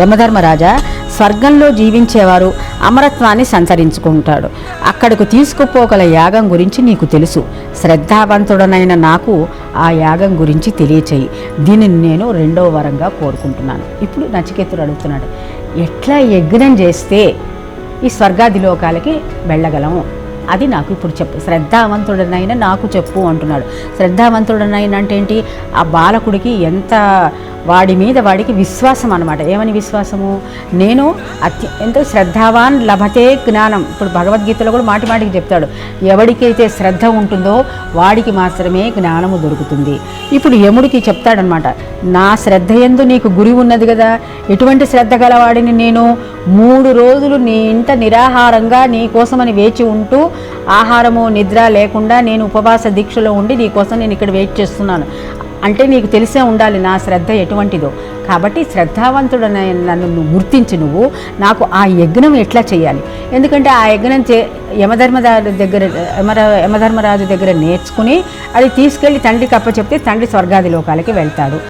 యమధర్మరాజా స్వర్గంలో జీవించేవారు అమరత్వాన్ని సంతరించుకుంటాడు అక్కడకు తీసుకుపోగల యాగం గురించి నీకు తెలుసు. శ్రద్ధావంతుడనైన నాకు ఆ యాగం గురించి తెలియచేయి. దీనిని నేను రెండవ వరంగా కోరుకుంటున్నాను. ఇప్పుడు నచికేతుడు అడుగుతున్నాడు ఎట్లా యజ్ఞం చేస్తే ఈ స్వర్గాది లోకాలకి వెళ్ళగలము? అది నాకు ఇప్పుడు చెప్పు. శ్రద్ధావంతుడనైనా నాకు చెప్పు అంటున్నాడు. శ్రద్ధావంతుడనైనా అంటే ఏంటి ఆ బాలకుడికి ఎంత వాడి మీద వాడికి విశ్వాసం అనమాట ఏమని విశ్వాసము? నేను అత్య ఎంతో శ్రద్ధావాన్ లభతే జ్ఞానం. ఇప్పుడు భగవద్గీతలో కూడా మాటి మాటికి చెప్తాడు. ఎవడికైతే శ్రద్ధ ఉంటుందో వాడికి మాత్రమే జ్ఞానము దొరుకుతుంది. ఇప్పుడు యముడికి చెప్తాడనమాట నా శ్రద్ధ ఎందు నీకు గురి ఉన్నది కదా. ఎటువంటి శ్రద్ధ గలవాడిని నేను? మూడు రోజులు నీ ఇంట నిరాహారంగా నీ కోసమని వేచి ఉంటూ ఆహారము నిద్ర లేకుండా నేను ఉపవాస దీక్షలో ఉండి నీ కోసం నేను ఇక్కడ వెయిట్ చేస్తున్నాను. అంటే నీకు తెలిసే ఉండాలి నా శ్రద్ధ ఎటువంటిదో. కాబట్టి శ్రద్ధావంతుడన నన్ను నువ్వు గుర్తించి నువ్వు నాకు ఆ యజ్ఞం ఎట్లా చేయాలి. ఎందుకంటే ఆ యజ్ఞం చే యమధర్మరాజు దగ్గర యమర యమధర్మరాజు దగ్గర నేర్చుకుని అది తీసుకెళ్ళి తండ్రికి అప్పచెప్తే తండ్రి స్వర్గాది లోకాలకి వెళ్తాడు.